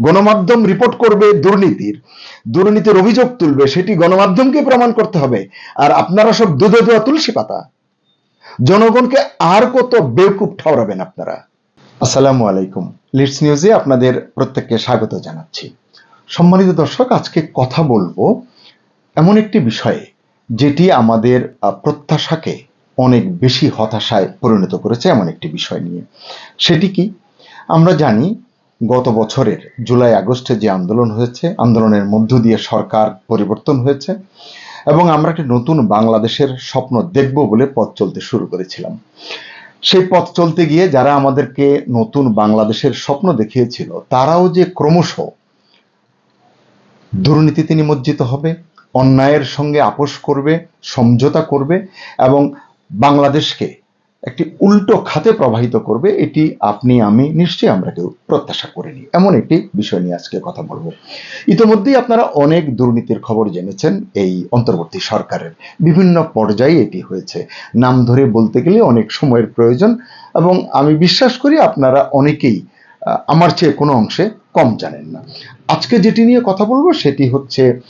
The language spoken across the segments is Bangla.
গণমাধ্যম রিপোর্ট করবে দুর্নীতির। দুর্নীতির অভিযোগ তুলবে, সেটি গণমাধ্যমকে প্রমাণ করতে হবে। আর আপনারা সব দুধে দেওয়া তুলসী পাতা। জনগণকে আর কত বেউকুব ঠাওরাবেন আপনারা। আসসালামু আলাইকুম। লিডস নিউজে আপনাদের প্রত্যেককে স্বাগত জানাচ্ছি। সম্মানিত দর্শক, আজকে কথা বলব এমন একটি বিষয়ে যেটি আমাদের প্রত্যাশাকে অনেক বেশি হতাশায় পরিণত করেছে এমন একটি বিষয় নিয়ে। সেটি কি? আমরা জানি গত বছরের জুলাই আগস্টে যে আন্দোলন হয়েছে, আন্দোলনের মধ্য দিয়ে সরকার পরিবর্তন হয়েছে এবং আমরা একটি নতুন বাংলাদেশের স্বপ্ন দেখব বলে পথ চলতে শুরু করেছিলাম। সেই পথ চলতে গিয়ে যারা আমাদেরকে নতুন বাংলাদেশের স্বপ্ন দেখিয়েছিল, তারাও যে ক্রমশ দুর্নীতিতে নিমজ্জিত হবে, অন্যায়ের সঙ্গে আপোষ করবে, সমঝোতা করবে এবং বাংলাদেশকে একটি উল্টো খাতে প্রবাহিত করবে, এটি আপনি, আমি, নিশ্চয়ই আমরা কেউ প্রত্যাশা করিনি। এমন একটি বিষয় নিয়ে আজকে কথা বলব। ইতিমধ্যেই আপনারা অনেক দুর্নীতির খবর জেনেছেন এই অন্তর্বর্তী সরকারের। বিভিন্ন পর্যায়ে এটি হয়েছে। নাম ধরে বলতে গেলে অনেক সময়ের প্রয়োজন এবং আমি বিশ্বাস করি আপনারা অনেকেই আমার চেয়ে কোনো অংশে কম জানেন না। আজকে যেটি নিয়ে কথা বলব সেটি হচ্ছে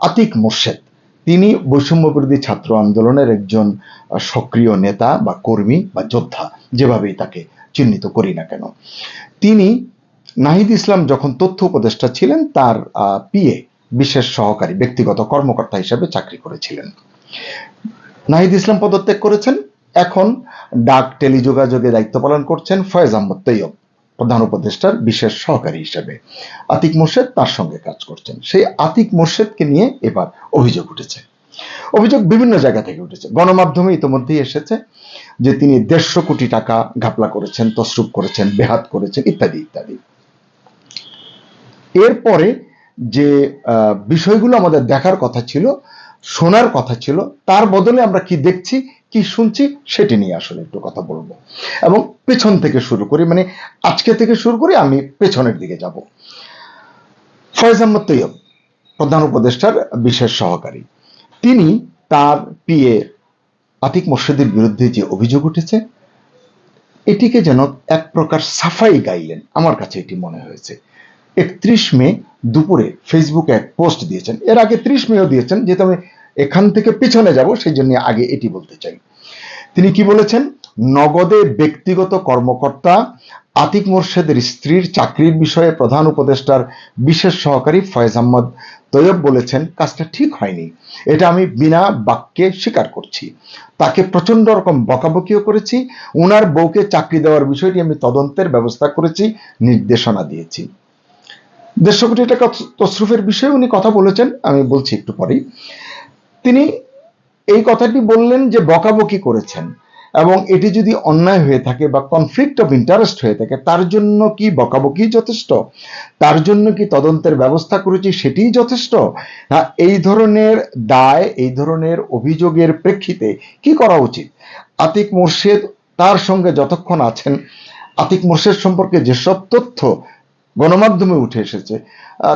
আতিক মোর্শেদ। তিনি বৈষম্য বিরোধী ছাত্র আন্দোলনের একজন সক্রিয় নেতা বা কর্মী বা যোদ্ধা, যেভাবেই তাকে চিহ্নিত করি না কেন। তিনি নাহিদ ইসলাম যখন তথ্য উপদেষ্টা ছিলেন, তার পিএ, বিশেষ সহকারী, ব্যক্তিগত কর্মকর্তা হিসেবে চাকরি করেছিলেন। নাহিদ ইসলাম পদত্যাগ করেছেন। এখন ডাক টেলিযোগাযোগে দায়িত্ব পালন করছেন ফয়েজ আহমদ তৈয়ব। প্রধান উপদেষ্টার বিশেষ সহকারী হিসেবে। আতিক মোর্শেদ তার সঙ্গে কাজ করছেন। সেই আতিক মোর্শেদকে নিয়ে এবার অভিযোগ উঠেছে। অভিযোগ বিভিন্ন জায়গা থেকে উঠেছে। গণমাধ্যমে ইতিমধ্যেই এসেছে যে তিনি দেড়শো কোটি টাকা ঘাপলা করেছেন তসরুপ করেছেন, বেহাত করেছেন, ইত্যাদি ইত্যাদি। এরপরে যে বিষয়গুলো আমাদের দেখার কথা ছিল, শোনার কথা ছিল, তার বদলে আমরা কি দেখছি কি শুনছি সেটি নিয়ে আসলে একটু কথা বলব। এবং পেছন থেকে শুরু করি মানে আজকে থেকে শুরু করে, আমি পেছনের দিকে যাব। ফয়েজ আহমদ তৈয়ব, প্রধান উপদেষ্টার বিশেষ সহকারী। তিনি তার পিএ আতিক মোর্শেদের বিরুদ্ধে যে অভিযোগ উঠেছে, এটিকে যেন এক প্রকার সাফাই গাইলেন, আমার কাছে এটি মনে হয়েছে। একত্রিশ মে দুপুরে ফেসবুকে এক পোস্ট দিয়েছেন। এর আগে ত্রিশ মেও দিয়েছেন, যেহেতু আমি এখান থেকে পিছনে যাব, সেই জন্য আগে এটি বলতে চাই। তিনি কি বলেছেন? নগদে ব্যক্তিগত কর্মকর্তা, আতিক মোর্শেদের স্ত্রীর চাকরির বিষয়ে প্রধান উপদেষ্টার বিশেষ সহকারী ফয়েজ আহমদ তৈয়ব বলেছেন, কাজটা ঠিক হয়নি। এটা আমি বিনা বাক্যে স্বীকার করছি। তাকে প্রচণ্ড রকম বকাবকিও করেছি। উনার বউকে চাকরি দেওয়ার বিষয়টি আমি তদন্তের ব্যবস্থা করেছি, নির্দেশনা দিয়েছি। দেড়শো কোটি টাকা তসরুফের বিষয়ে উনি কথা বলেছেন, আমি বলছি একটু পরেই। তিনি এই কথাটি বললেন যে বকাবকি করেছেন এবং এটি যদি অন্যায় হয়ে থাকে বা কনফ্লিক্ট অফ ইন্টারেস্ট হয়ে থাকে, তার জন্য কি বকাবকি যথেষ্ট? তার জন্য কি তদন্তের ব্যবস্থা করেছি সেটিই যথেষ্ট? না, এই ধরনের দায়, এই ধরনের অভিযোগের প্রেক্ষিতে কি করা উচিত? আতিক মোর্শেদ তার সঙ্গে যতক্ষণ আছেন, আতিক মোর্শেদ সম্পর্কে যেসব তথ্য গণমাধ্যমে উঠে এসেছে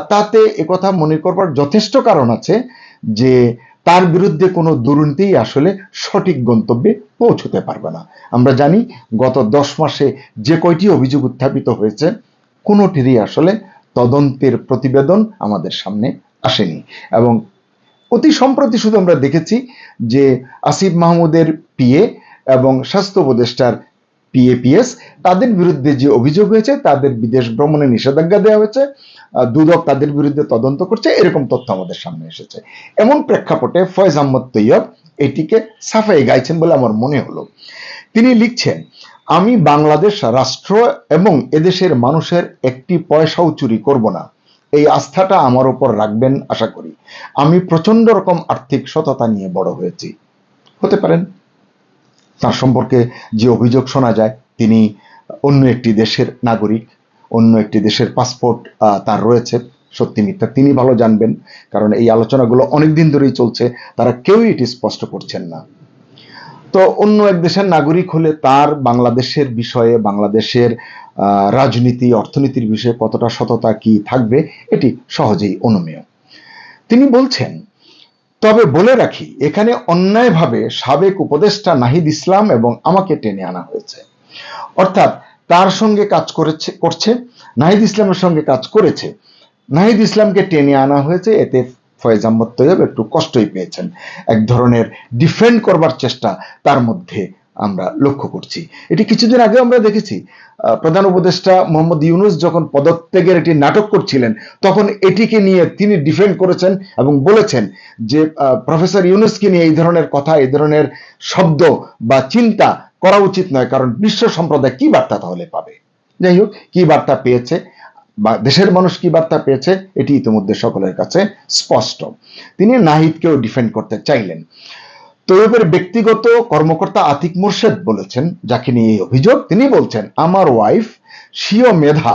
তাতে একথা মনে করবার যথেষ্ট কারণ আছে যে তার বিরুদ্ধে কোনো দুর্নীতি আসলে সঠিক গন্তব্যে পৌঁছতে পারবে না। আমরা জানি গত দশ মাসে যে কয়টি অভিযোগ উত্থাপিত হয়েছে, কোনোটিরই আসলে তদন্তের প্রতিবেদন আমাদের সামনে আসেনি। এবং অতি সম্প্রতি শুধু আমরা দেখেছি যে আসিফ মাহমুদের পিএ এবং স্বাস্থ্য উপদেষ্টার পিএপিএস, তাদের বিরুদ্ধে যে অভিযোগ হয়েছে, তাদের বিদেশ ভ্রমণে নিষেধাজ্ঞা দেওয়া হয়েছে। দুদক তাদের বিরুদ্ধে তদন্ত করছে, এরকম তথ্য আমাদের সামনে এসেছে। এমন প্রেক্ষাপটে ফয়েজ আহমদ তৈয়ব এটিকে সাফাই গাইছেন বলে আমার মনে হলো। তিনি লিখছেন, আমি বাংলাদেশ রাষ্ট্র এবং এদেশের মানুষের একটি পয়সাও চুরি করব না। এই আস্থাটা আমার উপর রাখবেন আশা করি। আমি প্রচণ্ড রকম আর্থিক সততা নিয়ে বড় হয়েছি। হতে পারেন। তার সম্পর্কে যে অভিযোগ শোনা যায়, তিনি অন্য একটি দেশের নাগরিক। অন্য একটি দেশের পাসপোর্ট তার রয়েছে। সত্যি মিথ্যা তিনি ভালো জানবেন, কারণ এই আলোচনাগুলো অনেক দিন ধরেই চলছে, তারা কেউই এটি স্পষ্ট করছেন না। তো অন্য এক দেশের নাগরিক হলে তার বাংলাদেশের বিষয়ে, বাংলাদেশের রাজনীতি, অর্থনীতির বিষয়ে কতটা সততা কি থাকবে, এটি সহজেই অনুমেয়। তিনি বলছেন, তবে বলে রাখি, এখানে অন্যায়ভাবে সাবেক উপদেষ্টা নাহিদ ইসলাম এবং আমাকে টেনে আনা হয়েছে। অর্থাৎ তার সঙ্গে কাজ করেছে, করছে, নাহিদ ইসলামের সঙ্গে কাজ করেছে। নাহিদ ইসলামকে টেনে আনা হয়েছে, এতে ফয়েজ আহমদ তৈয়ব একটু কষ্টই পেয়েছেন। এক ধরনের ডিফেন্ড করবার চেষ্টা তার মধ্যে আমরা লক্ষ্য করছি। এটি কিছুদিন আগে আমরা দেখেছি। প্রধান উপদেষ্টা মোহাম্মদ ইউনুস যখন পদত্যাগের একটি নাটক করছিলেন, তখন এটিকে নিয়ে তিনি ডিফেন্ড করেছেন এবং বলেছেন যে প্রফেসর ইউনুসকে নিয়ে এই ধরনের কথা, এই ধরনের শব্দ বা চিন্তা করা উচিত নয়, কারণ বিশ্ব সম্প্রদায় কি বার্তা তাহলে পাবে? যাই হোক, কি বার্তা পেয়েছে বা দেশের মানুষ কি বার্তা পেয়েছে, এটি ইতিমধ্যে সকলের কাছে স্পষ্ট। তিনি নাহিদকেও ডিফেন্ড করতে চাইলেন। তৈয়বের ব্যক্তিগত কর্মকর্তা আতিক মুর্শেদ বলেছেন, যাকে নিয়ে এই অভিযোগ, তিনি বলছেন, আমার ওয়াইফ স্বীয় মেধা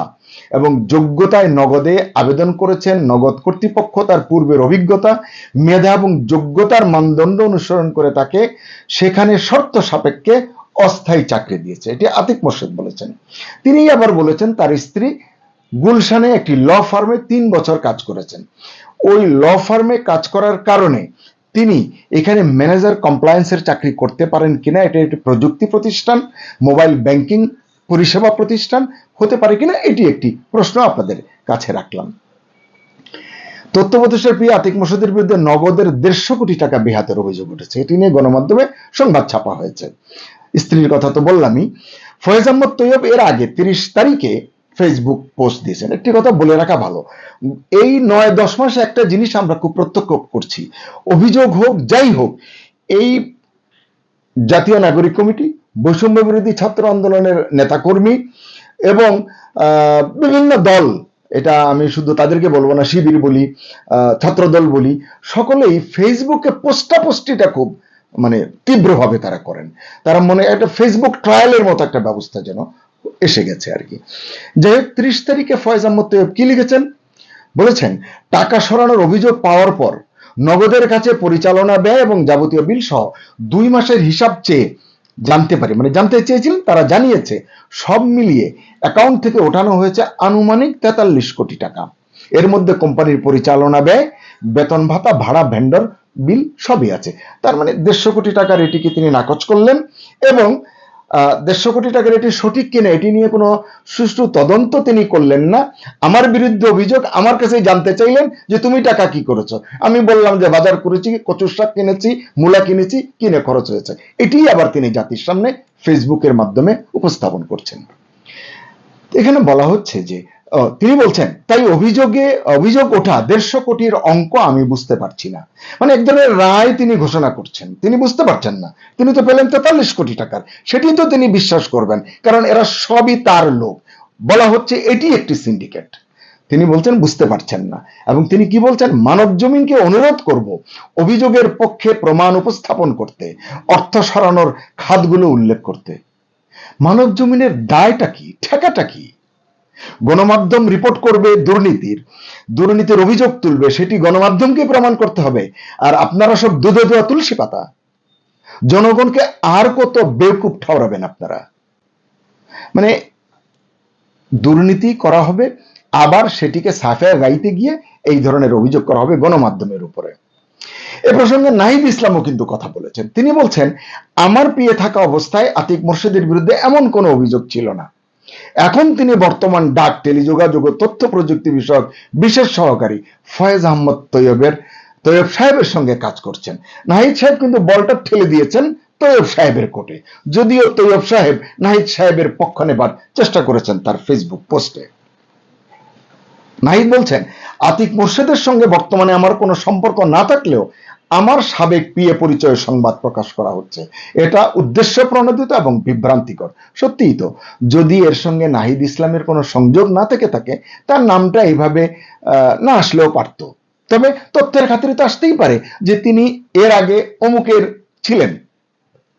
এবং যোগ্যতায় নগদে আবেদন করেছেন, নগদ কর্তৃপক্ষ তার পূর্বের অভিজ্ঞতা, মেধা এবং যোগ্যতার মানদণ্ড অনুসরণ করে তাকে সেখানে শর্ত সাপেক্ষে অস্থায়ী চাকরি দিয়েছে, এটি আতিক মোর্শেদ বলেছেন। তিনি আবার বলেছেন তার স্ত্রী গুলশানে একটি ল ফার্মে তিন বছর কাজ করেছেন। ওই ল ফার্মে কাজ করার কারণে তিনি এখানে ম্যানেজার কমপ্লায়েন্সের চাকরি করতে পারেন কিনা, এটা একটি প্রযুক্তি প্রতিষ্ঠান, মোবাইল ব্যাংকিং পরিষেবা প্রতিষ্ঠান, হতে পারে কিনা, এটি একটি প্রশ্ন আপনাদের কাছে রাখলাম। তথ্য প্রতিষ্ঠার প্রিয় আতিক মসুদের বিরুদ্ধে নগদের দেড়শো কোটি টাকা বেহাতের অভিযোগ উঠেছে, এটি নিয়ে গণমাধ্যমে সংবাদ ছাপা হয়েছে। স্ত্রীর কথা তো বললামই। ফয়েজ আহমদ তৈয়ব এর আগে তিরিশ তারিখে ফেসবুক পোস্ট দিয়েছেন। একটি কথা বলে রাখা ভালো। এই নয় দশ মাসে একটা জিনিস আমরা খুব প্রত্যক্ষ করছি। অভিযোগ হোক, যাই হোক, এই জাতীয় নাগরিক কমিটি, বৈষম্য বিরোধী ছাত্র আন্দোলনের নেতাকর্মী এবং বিভিন্ন দল, এটা আমি শুধু তাদেরকে বলব না, শিবির বলি ছাত্রদল বলি, সকলেই ফেসবুকে পোস্টাপোস্টিটা খুব মানে তীব্রভাবে তারা করেন। তারা মনে, একটা ফেসবুক ট্রায়ালের মতো একটা ব্যবস্থা যেন এসে গেছে আর কি। যাই হোক, ত্রিশ তারিখে ফয়েজ আহমদ তৈয়ব কি লিখেছেন? বলেছেন, টাকা সরানোর অভিযোগ পাওয়ার পর নগদের কাছে পরিচালনা ব্যয় এবং যাবতীয় বিল সহ দুই মাসের হিসাব চেয়ে জানতে পারি। মানে জানতে চেয়েছিলেন, তারা জানিয়েছে, সব মিলিয়ে অ্যাকাউন্ট থেকে ওঠানো হয়েছে আনুমানিক তেতাল্লিশ কোটি টাকা। এর মধ্যে কোম্পানির পরিচালনা ব্যয়, বেতন ভাতা, ভাড়া ভেন্ডর বিল সবই আছে। তার মানে দেড়শো কোটি টাকার এটিকে তিনি নাকচ করলেন এবং দেড়শো কোটি টাকার এটি সঠিক কিনা এটি নিয়ে কোনো সুষ্ঠু তদন্ত তিনি করলেন না। আমার বিরুদ্ধে অভিযোগ, আমার কাছে জানতে চাইলেন যে তুমি টাকা কি করেছ। আমি বললাম যে বাজার করেছি, কচুর শাক কিনেছি, মূলা কিনেছি, কিনে খরচ হয়েছে। এটি আবার তিনি জাতির সামনে ফেসবুকের মাধ্যমে উপস্থাপন করছেন। এখানে বলা হচ্ছে যে তিনি বলছেন, তাই অভিযোগে, অভিযোগ ওঠা দেড়শো কোটির অঙ্ক আমি বুঝতে পারছি না। মানে এক ধরনের রায় তিনি ঘোষণা করছেন। তিনি বুঝতে পারছেন না। তিনি তো পেলেন তেতাল্লিশ কোটি টাকার। সেটি তো তিনি বিশ্বাস করবেন, কারণ এরা সবই তার লোক। বলা হচ্ছে এটি একটি সিন্ডিকেট। তিনি বলছেন, বুঝতে পারছেন না। এবং তিনি কি বলছেন, মানব জমিনকে অনুরোধ করব অভিযোগের পক্ষে প্রমাণ উপস্থাপন করতে, অর্থ সরানোর খাতগুলো উল্লেখ করতে। মানব জমিনের দায়টা কি? ঠেকাটা কি? গণমাধ্যম রিপোর্ট করবে দুর্নীতির। দুর্নীতির অভিযোগ তুলবে, সেটি গণমাধ্যমকে প্রমাণ করতে হবে। আর আপনারা সব দুধে দেওয়া তুলসী পাতা। জনগণকে আর কত বেকুব ঠাওরাবেন আপনারা? মানে দুর্নীতি করা হবে, আবার সেটিকে সাফায় গাইতে গিয়ে এই ধরনের অভিযোগ করা হবে গণমাধ্যমের উপরে। এ প্রসঙ্গে নাহিদ ইসলামও কিন্তু কথা বলেছেন। তিনি বলছেন, আমার পিয়ে থাকা অবস্থায় আতিক মোর্শেদের বিরুদ্ধে এমন কোনো অভিযোগ ছিল না। এখন তিনি বর্তমান ডাক, টেলিযোগাযোগ ও তথ্য প্রযুক্তি বিষয়ক বিশেষ সহকারী ফয়েজ আহমদ তৈয়বের, তৈয়ব সাহেবের সঙ্গে কাজ করছেন। নাহিদ সাহেব কিন্তু বলটা ঠেলে দিয়েছেন তৈয়ব সাহেবের কোটে যদিও তৈয়ব সাহেব নাহিদ সাহেবের পক্ষ নেবার চেষ্টা করেছেন তার ফেসবুক পোস্টে। নাহিদ বলছেন, আতিক মোর্শেদের সঙ্গে বর্তমানে আমার কোনো সম্পর্ক না থাকলেও আমার সাবেক পিএ পরিচয়ের সংবাদ প্রকাশ করা হচ্ছে। এটা উদ্দেশ্য প্রণোদিত এবং বিভ্রান্তিকর। সত্যিই তো, যদি এর সঙ্গে নাহিদ ইসলামের কোনো সংযোগ না থেকে থাকে, তার নামটা এইভাবে না আসলেও পারতো। তবে তথ্যের খাতিরে তো আসতেই পারে যে তিনি এর আগে অমুকের ছিলেন,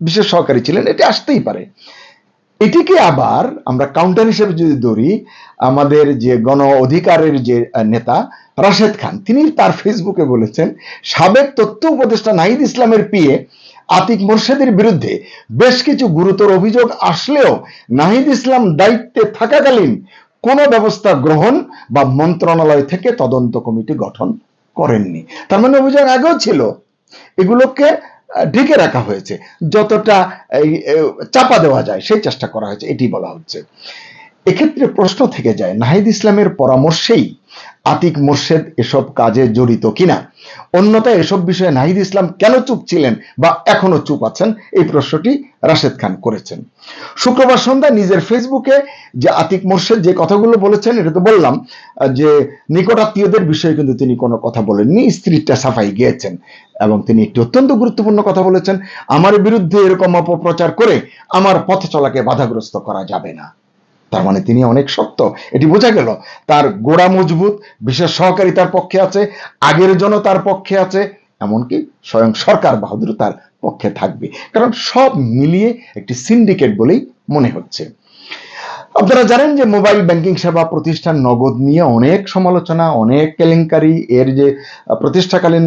বিশেষ সহকারী ছিলেন, এটি আসতেই পারে। এটিকে আবার আমরা কাউন্টার হিসেবে যদি ধরি, আমাদের যে গণ অধিকারের যে নেতা রাশেদ খান, তিনি তার ফেসবুকে বলেছেন, সাবেক তথ্য উপদেষ্টা নাহিদ ইসলামের পিয়ে আতিক মোর্শেদের বিরুদ্ধে বেশ কিছু গুরুতর অভিযোগ আসলেও নাহিদ ইসলাম দায়িত্বে থাকাকালীন কোনো ব্যবস্থা গ্রহণ বা মন্ত্রণালয় থেকে তদন্ত কমিটি গঠন করেননি। তার মানে অভিযোগ আগেও ছিল। এগুলোকে ঢেকে রাখা হয়েছে। যতটা চাপা দেওয়া যায়, সেই চেষ্টা করা হয়েছে, এটি বলা হচ্ছে। এক্ষেত্রে প্রশ্ন থেকে যায়, নাহিদ ইসলামের পরামর্শেই আতিক মোর্শেদ এসব কাজে জড়িত কিনা? অন্যথায় এসব বিষয়ে নাহিদ ইসলাম কেন চুপ ছিলেন বা এখনও চুপ আছেন? এই প্রশ্নটি রাশেদ খান করেছেন। শুক্রবার সন্ধ্যা নিজের ফেসবুকে যে আতিক মোর্শেদ যে কথাগুলো বলেছেন, এটা তো বললাম, যে নিকটাত্মীয়দের বিষয়ে কিন্তু তিনি কোনো কথা বলেননি, স্ত্রীটা সাফাই গিয়েছেন এবং তিনি একটি অত্যন্ত গুরুত্বপূর্ণ কথা বলেছেন, আমার বিরুদ্ধে এরকম অপপ্রচার করে আমার পথ চলাকে বাধাগ্রস্ত করা যাবে না। তার মানে তিনি অনেক শক্ত এটি বোঝা গেল। তার গোড়া মজবুত, বিশেষ সহকারী তার পক্ষে আছে, আগের জন তার পক্ষে আছে, এমনকি স্বয়ং সরকার বাহাদুর তার পক্ষে থাকবে। কারণ সব মিলিয়ে একটি সিন্ডিকেট বলেই মনে হচ্ছে। আপনারা জানেন যে মোবাইল ব্যাংকিং সেবা প্রতিষ্ঠান নগদ নিয়ে অনেক সমালোচনা, অনেক কেলেঙ্কারি। এর যে প্রতিষ্ঠাকালীন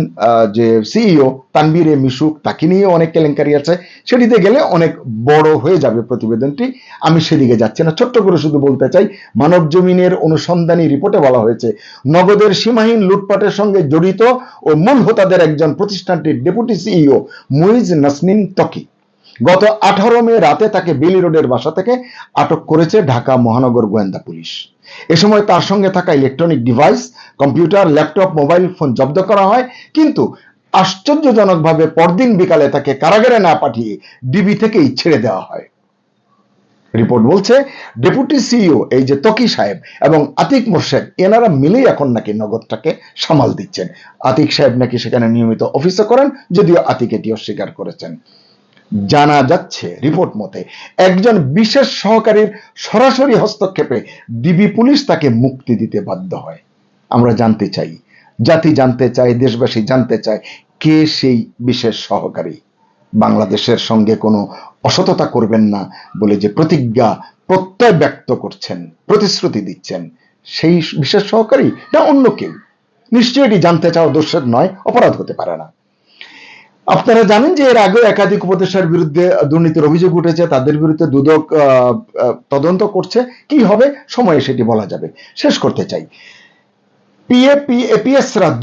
যে সিইও তানবীর এ মিশুক, তাকে নিয়ে অনেক কেলেঙ্কারি আছে। সেটিতে গেলে অনেক বড় হয়ে যাবে প্রতিবেদনটি। আমি সেদিকে যাচ্ছি না। ছোট্ট করে শুধু বলতে চাই, মানব জমিনের অনুসন্ধানী রিপোর্টে বলা হয়েছে, নগদের সীমাহীন লুটপাটের সঙ্গে জড়িত ও মূল হোতাদের একজন প্রতিষ্ঠানটির ডেপুটি সিইও মুইজ নাসনিন তকি। গত আঠারো মে রাতে তাকে বেলি রোডের বাসা থেকে আটক করেছে ঢাকা মহানগর গোয়েন্দা পুলিশ। এ সময় তার সঙ্গে থাকা electronic device, computer, laptop, mobile phone জব্দ করা হয়। কিন্তু আশ্চর্যজনকভাবে পরদিন বিকালে তাকে কারাগারে না পাঠিয়ে ডিবি থেকেই ছেড়ে দেওয়া হয়। রিপোর্ট বলছে, ডেপুটি সিইও এই যে তকি সাহেব এবং আতিক মোর্শেদ, এনারা মিলেই এখন নাকি নগদটাকে সামাল দিচ্ছেন। আতিক সাহেব নাকি সেখানে নিয়মিত অফিসে করেন, যদিও আতিক এটি অস্বীকার করেছেন। জানা যাচ্ছে রিপোর্ট মতে, একজন বিশেষ সহকারীর সরাসরি হস্তক্ষেপে ডিবি পুলিশ তাকে মুক্তি দিতে বাধ্য হয়। আমরা জানতে চাই, জাতি জানতে চায়, দেশবাসী জানতে চায়, কে সেই বিশেষ সহকারী? বাংলাদেশের সঙ্গে কোনো অসততা করবেন না বলে যে প্রতিজ্ঞা, প্রত্যয় ব্যক্ত করছেন, প্রতিশ্রুতি দিচ্ছেন, সেই বিশেষ সহকারী না অন্য কেউ? নিশ্চয়ই এটি জানতে চাওয়া দোষের নয়, অপরাধ হতে পারে না। আপনারা জানেন যে এর আগে একাধিক উপদেষ্টার বিরুদ্ধে দুর্নীতির অভিযোগ উঠেছে, তাদের বিরুদ্ধে দুদক তদন্ত করছে। কি হবে? সময়ে সেটি বলা যাবে। শেষ করতে চাই। পিএপি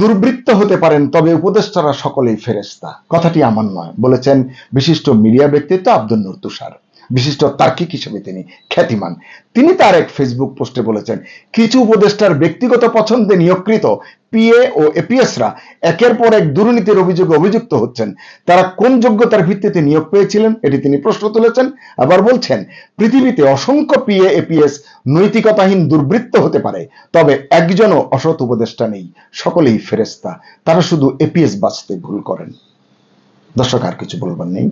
দুর্বৃত্ত হতে পারেন, তবে উপদেষ্টারা সকলেই ফেরেস্তা কথাটি আমার নয়, বলেছেন বিশিষ্ট মিডিয়া ব্যক্তিত্ব আব্দুল নূর তুষার। বিশিষ্ট তার্কিক হিসেবে তিনি খ্যাতিমান। তিনি তার এক ফেসবুক পোস্টে বলেছেন, কিছু উপদেষ্টার ব্যক্তিগত পছন্দে নিয়োগকৃত পিএ ও এপিএসরা একের পর এক দুর্নীতির অভিযোগে অভিযুক্ত হচ্ছেন। তারা কোন যোগ্যতার ভিত্তিতে নিয়োগ পেয়েছিলেন এটি তিনি প্রশ্ন তুলেছেন, আবার বলছেন, পৃথিবীতে অসংখ্য পিএ, এপিএস নৈতিকতাহীন দুর্বৃত্ত হতে পারে, তবে একজনও অসৎ উপদেষ্টা নেই। সকলেই ফেরেস্তা তারা শুধু এপিএস বাঁচতে ভুল করেন। দর্শক, আর কিছু বলবার নেই।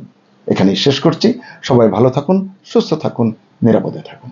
এখানেই শেষ করছি। সবাই ভালো থাকুন সুস্থ থাকুন নিরাপদে থাকুন।